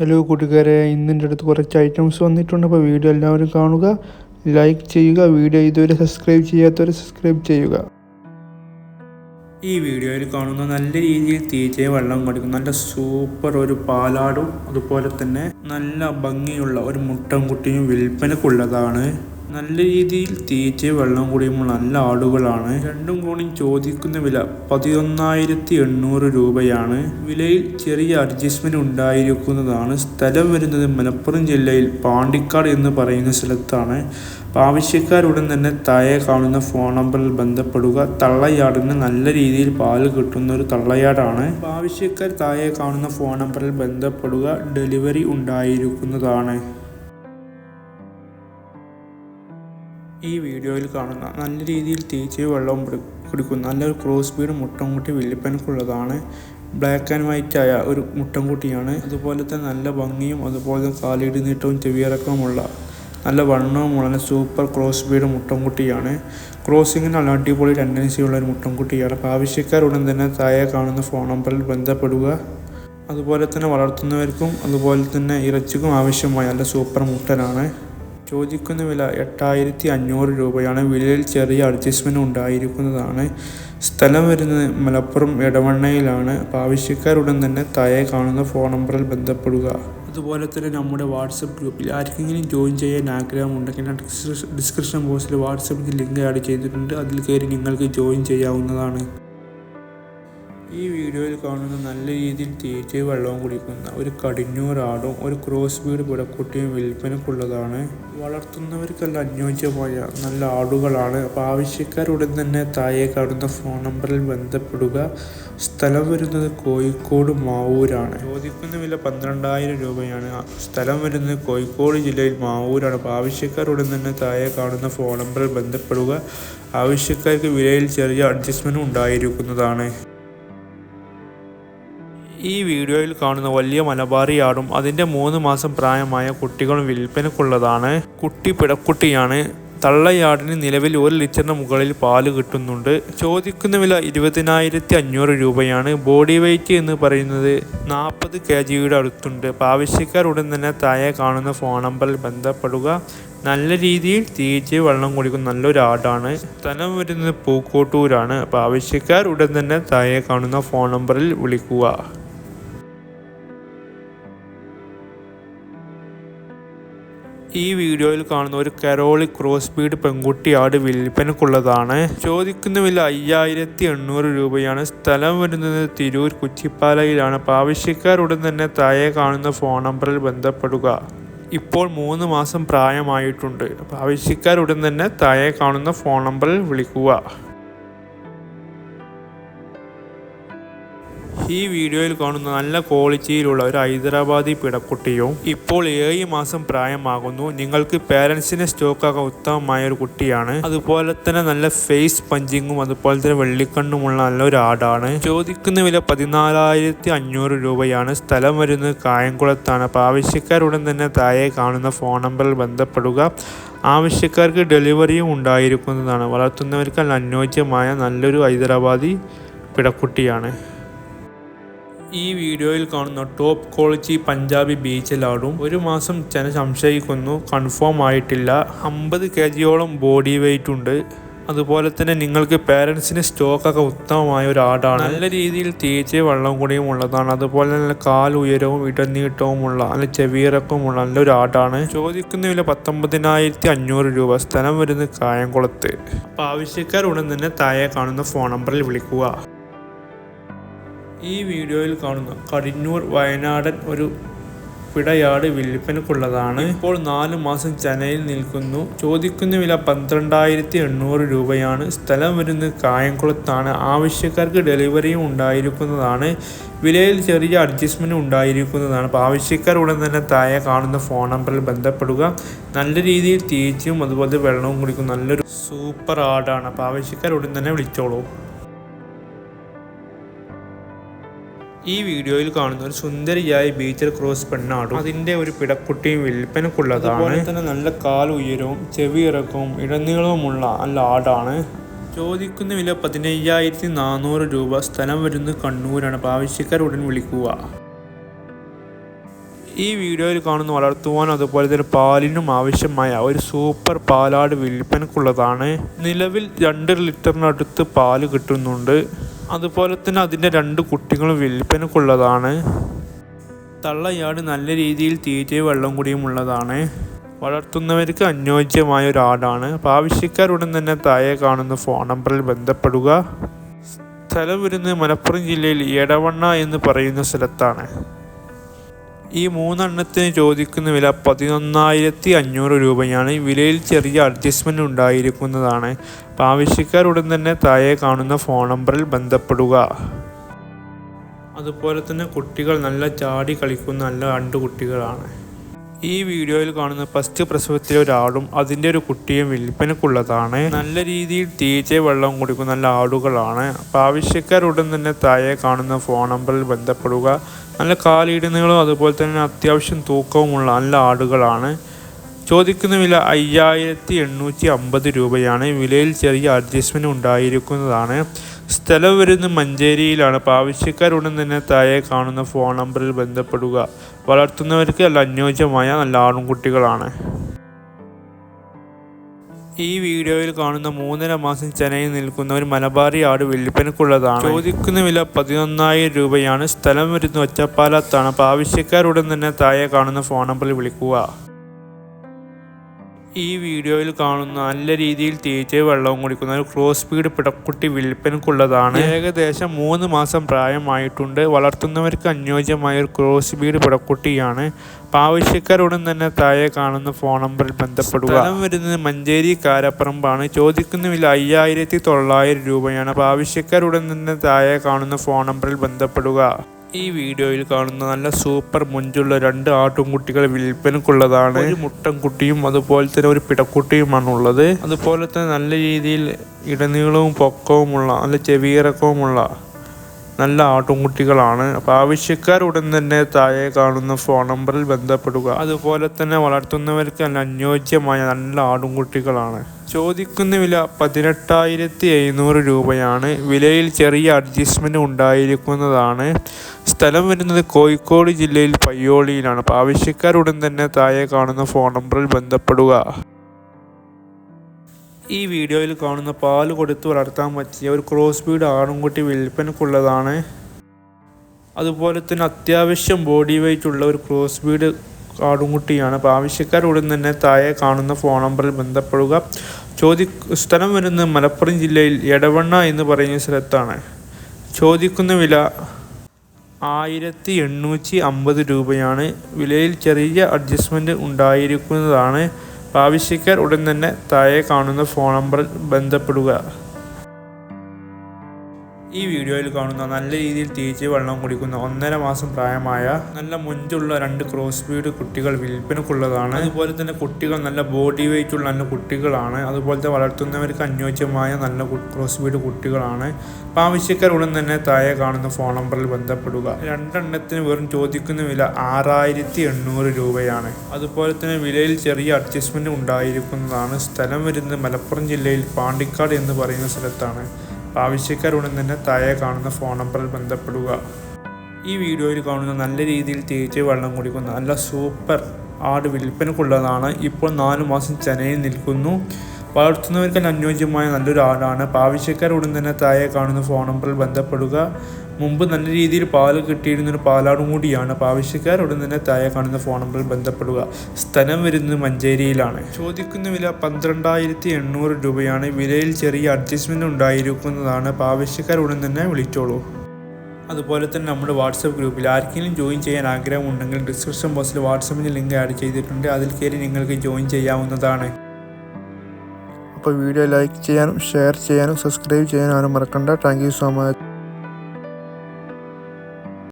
Hello കൂട്ടുകാരെ. ഇന്നിന്റെ അടുത്ത് കുറച്ച് ഐറ്റംസ് വന്നിട്ടുണ്ട്. അപ്പോൾ വീഡിയോ എല്ലാവരും കാണുക. ലൈക്ക് ചെയ്യുക. വീഡിയോ ഇതുവരെ സബ്സ്ക്രൈബ് ചെയ്യാത്തവരെ സബ്സ്ക്രൈബ് ചെയ്യുക. ഈ വീഡിയോയിൽ കാണുന്ന നല്ല രീതിയിൽ തീറ്റ വെള്ളം കൊടുക്കും. നല്ല സൂപ്പർ ഒരു പാലാടും. അതുപോലെ തന്നെ നല്ല ഭംഗിയുള്ള ഒരു മുട്ടൻകുട്ടിയും വിൽപ്പനക്കുള്ളതാണ്. നല്ല രീതിയിൽ തീറ്റ വെള്ളം കൂടിയുമുള്ള നല്ല ആടുകളാണ് രണ്ടും കോണിയും ചോദിക്കുന്ന വില പതിനൊന്നായിരത്തി എണ്ണൂറ് രൂപയാണ്. വിലയിൽ ചെറിയ അഡ്ജസ്റ്റ്മെന്റ് ഉണ്ടായിരിക്കുന്നതാണ്. സ്ഥലം വരുന്നത് മലപ്പുറം ജില്ലയിൽ പാണ്ടിക്കാട് എന്ന് പറയുന്ന സ്ഥലത്താണ്. ആവശ്യക്കാരുടൻ തന്നെ താഴെ കാണുന്ന ഫോൺ നമ്പറിൽ ബന്ധപ്പെടുക. തള്ളയാടിന് നല്ല രീതിയിൽ പാൽ കിട്ടുന്ന ഒരു തള്ളയാടാണ്. ആവശ്യക്കാർ താഴെ കാണുന്ന ഫോൺ നമ്പറിൽ ബന്ധപ്പെടുക. ഡെലിവറി ഉണ്ടായിരിക്കുന്നതാണ്. ഈ വീഡിയോയിൽ കാണുന്ന നല്ല രീതിയിൽ തേച്ച് വെള്ളം കുടിക്കുന്ന നല്ലൊരു ക്രോസ് ബീഡ് മുട്ടൻകുട്ടി വില്ലിപ്പനക്കുള്ളതാണ്. ബ്ലാക്ക് ആൻഡ് വൈറ്റ് ആയ ഒരു അതുപോലെ തന്നെ നല്ല ഭംഗിയും അതുപോലെ കാലിടി നീട്ടവും ചെവിയിറക്കവുമുള്ള നല്ല വണ്ണവുമുള്ള സൂപ്പർ ക്രോസ് ബീഡ് മുട്ടൻകുട്ടിയാണ്. ക്രോസിങ്ങിന് നല്ല അടിപൊളി ടെൻഡൻസിയുള്ള ഒരു മുട്ടൻകുട്ടിയാണ്. അപ്പോൾ ആവശ്യക്കാരുടൻ തന്നെ താഴെ കാണുന്ന ഫോൺ നമ്പറിൽ ബന്ധപ്പെടുക. അതുപോലെ തന്നെ വളർത്തുന്നവർക്കും അതുപോലെ തന്നെ ഇറച്ചിക്കും ആവശ്യമായ നല്ല സൂപ്പർ മുട്ടനാണ്. ചോദിക്കുന്ന വില എട്ടായിരത്തി അഞ്ഞൂറ് രൂപയാണ്. വിലയിൽ ചെറിയ അഡ്ജസ്റ്റ്മെന്റ് ഉണ്ടായിരിക്കുന്നതാണ്. സ്ഥലം വരുന്നത് മലപ്പുറം ഇടവണ്ണയിലാണ് അപ്പോൾ ആവശ്യക്കാരുടൻ തന്നെ താഴെ കാണുന്ന ഫോൺ നമ്പറിൽ ബന്ധപ്പെടുക. അതുപോലെ തന്നെ നമ്മുടെ വാട്സപ്പ് ഗ്രൂപ്പിൽ ആർക്കെങ്കിലും ജോയിൻ ചെയ്യാൻ ആഗ്രഹമുണ്ടെങ്കിൽ ഡിസ്ക്രിപ്ഷൻ ബോക്സിൽ വാട്സപ്പിൽ ലിങ്ക് ആഡ് ചെയ്തിട്ടുണ്ട്. അതിൽ കയറി നിങ്ങൾക്ക് ജോയിൻ ചെയ്യാവുന്നതാണ്. ഈ വീഡിയോയിൽ കാണുന്ന നല്ല രീതിയിൽ തീറ്റ വെള്ളവും കുടിക്കുന്ന ഒരു കടിഞ്ഞൂറാടും ഒരു ക്രോസ് ബീഡ് പിടക്കുട്ടിയും വിൽപ്പനക്കുള്ളതാണ്. വളർത്തുന്നവർക്കല്ല അനുയോജ്യമായ നല്ല ആടുകളാണ്. അപ്പോൾ ആവശ്യക്കാരുടൻ തന്നെ താഴെ കാണുന്ന ഫോൺ നമ്പറിൽ ബന്ധപ്പെടുക. സ്ഥലം വരുന്നത് കോഴിക്കോട് മാവൂരാണ്. ചോദിക്കുന്ന വില പന്ത്രണ്ടായിരം രൂപയാണ്. സ്ഥലം വരുന്നത് കോഴിക്കോട് ജില്ലയിൽ മാവൂരാണ്. അപ്പോൾ ആവശ്യക്കാരുടൻ തന്നെ താഴെ കാണുന്ന ഫോൺ നമ്പറിൽ ബന്ധപ്പെടുക. ആവശ്യക്കാർക്ക് വിലയിൽ ചെറിയ അഡ്ജസ്റ്റ്മെന്റ് ഉണ്ടായിരിക്കുന്നതാണ്. ഈ വീഡിയോയിൽ കാണുന്ന വലിയ മലബാറിയാടും അതിന്റെ മൂന്ന് മാസം പ്രായമായ കുട്ടികളും വിൽപ്പനക്കുള്ളതാണ്. കുട്ടി പിടക്കുട്ടിയാണ്. തള്ളയാടിന് നിലവിൽ ഒരു ലിറ്ററിന് മുകളിൽ പാൽ കിട്ടുന്നുണ്ട്. ചോദിക്കുന്ന വില ഇരുപതിനായിരത്തി അഞ്ഞൂറ് രൂപയാണ്. ബോഡി വെയ്റ്റ് എന്ന് പറയുന്നത് നാൽപ്പത് കെ ജിയുടെ അടുത്തുണ്ട്. അപ്പോൾ ഉടൻ തന്നെ താഴെ കാണുന്ന ഫോൺ നമ്പറിൽ ബന്ധപ്പെടുക. നല്ല രീതിയിൽ തീച്ച് വെള്ളം കുടിക്കുന്ന നല്ലൊരു ആടാണ്. സ്ഥലം വരുന്നത് പൂക്കോട്ടൂരാണ്. അപ്പോൾ ആവശ്യക്കാർ ഉടൻ തന്നെ താഴെ കാണുന്ന ഫോൺ നമ്പറിൽ വിളിക്കുക. ഈ വീഡിയോയിൽ കാണുന്ന ഒരു കരോളി ക്രോസ് ബീഡ് പെൺകുട്ടിയാട് വിൽപ്പനക്കുള്ളതാണ്. ചോദിക്കുന്ന വില അയ്യായിരത്തി എണ്ണൂറ് രൂപയാണ്. സ്ഥലം വരുന്നത് തിരൂർ കുച്ചിപ്പാലയിലാണ് അപ്പോൾ ആവശ്യക്കാരുടൻ തന്നെ താഴെ കാണുന്ന ഫോൺ നമ്പറിൽ ബന്ധപ്പെടുക. ഇപ്പോൾ മൂന്ന് മാസം പ്രായമായിട്ടുണ്ട്. അപ്പോൾ ആവശ്യക്കാരുടൻ തന്നെ താഴെ കാണുന്ന ഫോൺ നമ്പറിൽ വിളിക്കുക. ഈ വീഡിയോയിൽ കാണുന്ന നല്ല ക്വാളിറ്റിയിലുള്ള ഒരു ഹൈദരാബാദി പിടക്കുട്ടിയും ഇപ്പോൾ ഏഴ് മാസം പ്രായമാകുന്നു. നിങ്ങൾക്ക് പേരൻസിനെ സ്റ്റോക്കാക്കാൻ ഉത്തമമായ ഒരു കുട്ടിയാണ്. അതുപോലെ തന്നെ നല്ല ഫേസ് പഞ്ചിങ്ങും അതുപോലെ തന്നെ വെള്ളിക്കണ്ണുമുള്ള നല്ലൊരു ആടാണ്. ചോദിക്കുന്ന വില പതിനാലായിരത്തി അഞ്ഞൂറ് രൂപയാണ്. സ്ഥലം വരുന്നത് കായംകുളത്താണ്. അപ്പോൾ ആവശ്യക്കാരുടൻ തന്നെ താഴെ കാണുന്ന ഫോൺ നമ്പറിൽ ബന്ധപ്പെടുക. ആവശ്യക്കാർക്ക് ഡെലിവറിയും ഉണ്ടായിരിക്കുന്നതാണ്. വളർത്തുന്നവർക്ക് അനുയോജ്യമായ നല്ലൊരു ഹൈദരാബാദി പിടക്കുട്ടിയാണ്. ഈ വീഡിയോയിൽ കാണുന്ന ടോപ്പ് ക്വാളിറ്റി പഞ്ചാബി ബീച്ചിലാടും ഒരു മാസം ചെന സംശയിക്കുന്നു. കൺഫേം ആയിട്ടില്ല. അമ്പത് കെ ജിയോളം ബോഡി വെയിറ്റ് ഉണ്ട്. അതുപോലെ തന്നെ നിങ്ങൾക്ക് പേരൻസിന് സ്റ്റോക്കൊക്കെ ഉത്തമമായ ഒരു ആടാണ്. നല്ല രീതിയിൽ തേച്ച് വെള്ളം കൂടിയും ഉള്ളതാണ്. അതുപോലെ നല്ല കാൽ ഉയരവും ഇടനീട്ടവുമുള്ള നല്ല ചെവിയിറക്കവുമുള്ള നല്ലൊരു ആടാണ്. ചോദിക്കുന്ന വില പത്തൊമ്പതിനായിരത്തി അഞ്ഞൂറ് രൂപ. സ്ഥലം വരുന്ന കായംകുളത്ത്. അപ്പോൾ ആവശ്യക്കാർ ഉടൻ തന്നെ താഴെ കാണുന്ന ഫോൺ നമ്പറിൽ വിളിക്കുക. ഈ വീഡിയോയിൽ കാണുന്ന കടിഞ്ഞൂർ വയനാടൻ ഒരു പിടയാട് വിൽപ്പനക്കുള്ളതാണ് ഇപ്പോൾ നാല് മാസം ചനയിൽ നിൽക്കുന്നു. ചോദിക്കുന്ന വില പന്ത്രണ്ടായിരത്തി എണ്ണൂറ് രൂപയാണ്. സ്ഥലം വരുന്നത് കായംകുളത്താണ്. ആവശ്യക്കാർക്ക് ഡെലിവറിയും ഉണ്ടായിരിക്കുന്നതാണ്. വിലയിൽ ചെറിയ അഡ്ജസ്റ്റ്മെന്റ് ഉണ്ടായിരിക്കുന്നതാണ്. അപ്പോൾ ആവശ്യക്കാർ ഉടൻ തന്നെ താഴെ കാണുന്ന ഫോൺ നമ്പറിൽ ബന്ധപ്പെടുക. നല്ല രീതിയിൽ തീച്ചും അതുപോലെ വെള്ളവും കുടിക്കും. നല്ലൊരു സൂപ്പർ ആടാണ്. അപ്പോൾ ആവശ്യക്കാർ ഉടൻ തന്നെ വിളിച്ചോളൂ. ഈ വീഡിയോയിൽ കാണുന്ന ഒരു സുന്ദരിയായ ബീച്ചർ ക്രോസ് പെണ്ണാടും. അതിന്റെ ഒരു പിടക്കുട്ടിയും വിൽപ്പനക്കുള്ളതാണ്. അതുപോലെ തന്നെ നല്ല കാൽ ഉയരവും ചെവി ഇറക്കവും ഇടനീളവുമുള്ള നല്ല ആടാണ്. ചോദിക്കുന്ന വില പതിനയ്യായിരത്തി നാനൂറ് രൂപ. സ്ഥലം വരുന്നത് കണ്ണൂരാണ്. ആവശ്യക്കാർ ഉടൻ വിളിക്കുക. ഈ വീഡിയോയിൽ കാണുന്ന വളർത്തുവാൻ അതുപോലെ തന്നെ പാലിനും ആവശ്യമായ ഒരു സൂപ്പർ പാലാട് വിൽപ്പനക്കുള്ളതാണ്. നിലവിൽ രണ്ട് ലിറ്ററിനടുത്ത് പാൽ കിട്ടുന്നുണ്ട്. അതുപോലെ തന്നെ അതിന്റെ രണ്ട് കുട്ടികളും വിൽപ്പനക്കുള്ളതാണ് തള്ളയാട് നല്ല രീതിയിൽ തീറ്റയും വെള്ളം കുടിയും ഉള്ളതാണ്. വളർത്തുന്നവർക്ക് അനുയോജ്യമായ ഒരു ആടാണ് അപ്പോൾ ആവശ്യക്കാരുടൻ തന്നെ താഴെ കാണുന്ന ഫോൺ നമ്പറിൽ ബന്ധപ്പെടുക. സ്ഥലം വരുന്നത് മലപ്പുറം ജില്ലയിൽ എടവണ്ണ എന്ന് പറയുന്ന സ്ഥലത്താണ്. ഈ മൂന്നെണ്ണത്തിന് ചോദിക്കുന്ന വില പതിനൊന്നായിരത്തി അഞ്ഞൂറ് രൂപയാണ് വിലയിൽ ചെറിയ അഡ്ജസ്റ്റ്മെന്റ് ഉണ്ടായിരിക്കുന്നതാണ്. ആവശ്യക്കാർ ആവശ്യക്കാരുടൻ തന്നെ താഴെ കാണുന്ന ഫോൺ നമ്പറിൽ ബന്ധപ്പെടുക. അതുപോലെ തന്നെ കുട്ടികൾ നല്ല ചാടി കളിക്കുന്ന നല്ല രണ്ട് കുട്ടികളാണ് ഈ വീഡിയോയിൽ കാണുന്ന ഫസ്റ്റ് പ്രസവത്തിലെ ഒരാടും അതിന്റെ ഒരു കുട്ടിയും വിൽപ്പനക്കുള്ളതാണ് നല്ല രീതിയിൽ തീറ്റ വെള്ളം കുടിക്കുന്ന നല്ല ആടുകളാണ്. അപ്പോൾ ആവശ്യക്കാരുടൻ തന്നെ താഴെ കാണുന്ന ഫോൺ നമ്പറിൽ ബന്ധപ്പെടുക. നല്ല കാലിടുന്നതും അതുപോലെ തന്നെ അത്യാവശ്യം തൂക്കവുമുള്ള നല്ല ആടുകളാണ്. ചോദിക്കുന്ന വില അയ്യായിരത്തി എണ്ണൂറ്റി അമ്പത് രൂപയാണ്. വിലയിൽ ചെറിയ അഡ്ജസ്റ്റ്മെന്റ് ഉണ്ടായിരിക്കുന്നതാണ്. സ്ഥലം വരുന്നത് മഞ്ചേരിയിലാണ്. അപ്പോൾ ആവശ്യക്കാരുടൻ തന്നെ താഴെ കാണുന്ന ഫോൺ നമ്പറിൽ ബന്ധപ്പെടുക. വളർത്തുന്നവർക്ക് നല്ല അനുയോജ്യമായ നല്ല ആടുംകുട്ടികളാണ് ഈ വീഡിയോയിൽ കാണുന്ന മൂന്നര മാസം ചെനയിൽ നിൽക്കുന്ന ഒരു മലബാറി ആട് വെള്ളിപ്പനക്കുള്ളതാണ് ചോദിക്കുന്ന വില പതിനൊന്നായിരം രൂപയാണ്. സ്ഥലം വരുന്ന ഒറ്റപ്പാലത്താണ്. അപ്പോൾ ആവശ്യക്കാരുടൻ തന്നെ താഴെ കാണുന്ന ഫോൺ നമ്പറിൽ വിളിക്കുക. ഈ വീഡിയോയിൽ കാണുന്ന നല്ല രീതിയിൽ തീറ്റ വെള്ളവും കുടിക്കുന്ന ഒരു ക്രോസ് സ്പീഡ് പിടക്കുട്ടി വിൽപ്പനക്കുള്ളതാണ്. ഏകദേശം മൂന്ന് മാസം പ്രായമായിട്ടുണ്ട്. വളർത്തുന്നവർക്ക് അനുയോജ്യമായ ഒരു ക്രോസ് സ്പീഡ് പിടക്കുട്ടിയാണ്. ആവശ്യക്കാരുടൻ തന്നെ താഴെ കാണുന്ന ഫോൺ നമ്പറിൽ ബന്ധപ്പെടുക. സ്ഥലം വരുന്നത് മഞ്ചേരി കാരപ്പറമ്പാണ്. ചോദിക്കുന്ന വില അയ്യായിരത്തി തൊള്ളായിരം രൂപയാണ്. ആവശ്യക്കാരുടൻ തന്നെ താഴെ കാണുന്ന ഫോൺ നമ്പറിൽ ബന്ധപ്പെടുക. ഈ വീഡിയോയിൽ കാണുന്ന നല്ല സൂപ്പർ മുഞ്ചുള്ള രണ്ട് ആട്ടുംകുട്ടികൾ വിൽപ്പനക്കുള്ളതാണ്. ഒരു മുട്ടൻകുട്ടിയും അതുപോലെ തന്നെ ഒരു പിടക്കുട്ടിയുമാണ് ഉള്ളത് അതുപോലെ തന്നെ നല്ല രീതിയിൽ ഇടനീളവും പൊക്കവുമുള്ള നല്ല ചെവിയിറക്കവുമുള്ള നല്ല ആട്ടുംകുട്ടികളാണ്. അപ്പോൾ ആവശ്യക്കാരുടൻ തന്നെ താഴെ കാണുന്ന ഫോൺ നമ്പറിൽ ബന്ധപ്പെടുക. അതുപോലെ തന്നെ വളർത്തുന്നവർക്ക് നല്ല അനുയോജ്യമായ നല്ല ആടുംകുട്ടികളാണ്. ചോദിക്കുന്ന വില പതിനെട്ടായിരത്തി എഴുന്നൂറ് രൂപയാണ്. വിലയിൽ ചെറിയ അഡ്ജസ്റ്റ്മെന്റ് ഉണ്ടായിരിക്കുന്നതാണ്. സ്ഥലം വരുന്നത് കോഴിക്കോട് ജില്ലയിൽ പയ്യോളിയിലാണ്. അപ്പോൾ ആവശ്യക്കാരുടൻ തന്നെ താഴെ കാണുന്ന ഫോൺ നമ്പറിൽ ബന്ധപ്പെടുക. ഈ വീഡിയോയിൽ കാണുന്ന പാൽ കൊടുത്ത് വളർത്താൻ പറ്റിയ ഒരു ക്രോസ് ബീഡ് ആണുംകുട്ടി വിൽപ്പനക്കുള്ളതാണ്. അതുപോലെ തന്നെ അത്യാവശ്യം ബോഡി വെയിറ്റ് ഉള്ള ഒരു ക്രോസ് ബീഡ് ആടുംകുട്ടിയാണ് അപ്പോൾ ആവശ്യക്കാരുടൻ തന്നെ താഴെ കാണുന്ന ഫോൺ നമ്പറിൽ ബന്ധപ്പെടുക. ചോദി സ്ഥലം വരുന്നത് മലപ്പുറം ജില്ലയിൽ എടവണ്ണ എന്ന് പറയുന്ന സ്ഥലത്താണ്. ചോദിക്കുന്ന വില ആയിരത്തി എണ്ണൂറ്റി അമ്പത് രൂപയാണ്. വിലയിൽ ചെറിയ അഡ്ജസ്റ്റ്മെന്റ് ഉണ്ടായിരിക്കുന്നതാണ്. ആവശ്യക്കാർ ഉടൻ തന്നെ താഴെ കാണുന്ന ഫോൺ നമ്പറിൽ ബന്ധപ്പെടുക. ഈ വീഡിയോയിൽ കാണുന്ന നല്ല രീതിയിൽ തേച്ച് വെള്ളം കുടിക്കുന്ന ഒന്നര മാസം പ്രായമായ നല്ല മുഞ്ചുള്ള രണ്ട് ക്രോസ് ബീഡ് കുട്ടികൾ വിൽപ്പനക്കുള്ളതാണ്. അതുപോലെ തന്നെ കുട്ടികൾ നല്ല ബോഡി വെയിറ്റ് ഉള്ള നല്ല കുട്ടികളാണ്. അതുപോലത്തെ വളർത്തുന്നവർക്ക് അനുയോജ്യമായ നല്ല ക്രോസ് ബീഡ് കുട്ടികളാണ്. അപ്പോൾ ആവശ്യക്കാർ ഉടൻ തന്നെ താഴെ കാണുന്ന ഫോൺ നമ്പറിൽ ബന്ധപ്പെടുക. രണ്ടെണ്ണത്തിന് വെറും ചോദിക്കുന്ന വില ആറായിരത്തി എണ്ണൂറ് രൂപയാണ്. അതുപോലെ തന്നെ വിലയിൽ ചെറിയ അഡ്ജസ്റ്റ്മെന്റ് ഉണ്ടായിരിക്കുന്നതാണ്. സ്ഥലം വരുന്നത് മലപ്പുറം ജില്ലയിൽ പാണ്ടിക്കാട് എന്ന് പറയുന്ന സ്ഥലത്താണ്. ആവശ്യക്കാരുടൻ തന്നെ താഴെ കാണുന്ന ഫോൺ നമ്പറിൽ ബന്ധപ്പെടുക. ഈ വീഡിയോയിൽ കാണുന്ന നല്ല രീതിയിൽ തേച്ച് വെള്ളം കുടിക്കുന്ന നല്ല സൂപ്പർ ആട് വിൽപ്പനക്കുള്ളതാണ് ഇപ്പോൾ നാലു മാസം ചെനയിൽ നിൽക്കുന്നു. വളർത്തുന്നവർക്ക് അനുയോജ്യമായ നല്ലൊരു ആടാണ് പാവശ്യക്കാർ ആവശ്യക്കാരുടൻ തന്നെ താഴെ കാണുന്ന. ഫോൺ നമ്പറിൽ ബന്ധപ്പെടുക. മുമ്പ് നല്ല രീതിയിൽ പാൽ കിട്ടിയിരുന്ന ഒരു പാലാടും കൂടിയാണ്. പാവശ്യക്കാർ ആവശ്യക്കാരുടൻ തന്നെ താഴെ കാണുന്ന. ഫോൺ നമ്പറിൽ ബന്ധപ്പെടുക. സ്ഥലം വരുന്നത് മഞ്ചേരിയിലാണ്. ചോദിക്കുന്ന വില പന്ത്രണ്ടായിരത്തി എണ്ണൂറ് രൂപയാണ്. വിലയിൽ ചെറിയ അഡ്ജസ്റ്റ്മെന്റ് ഉണ്ടായിരിക്കുന്നതാണ്. പാവശ്യക്കാർ ആവശ്യക്കാരുടൻ തന്നെ വിളിച്ചോളൂ. അതുപോലെ തന്നെ നമ്മുടെ വാട്സപ്പ് ഗ്രൂപ്പിൽ ആർക്കെങ്കിലും ജോയിൻ ചെയ്യാൻ ആഗ്രഹമുണ്ടെങ്കിൽ ഡിസ്ക്രിപ്ഷൻ ബോക്സിൽ വാട്സപ്പിന്റെ ലിങ്ക് ആഡ് ചെയ്തിട്ടുണ്ട്. അതിൽ കയറി നിങ്ങൾക്ക് ജോയിൻ ചെയ്യാവുന്നതാണ്. അപ്പോൾ വീഡിയോ ലൈക്ക് ചെയ്യാനും ഷെയർ ചെയ്യാനും സബ്സ്ക്രൈബ് ചെയ്യാനും ആരും മറക്കണ്ട. Thank you so much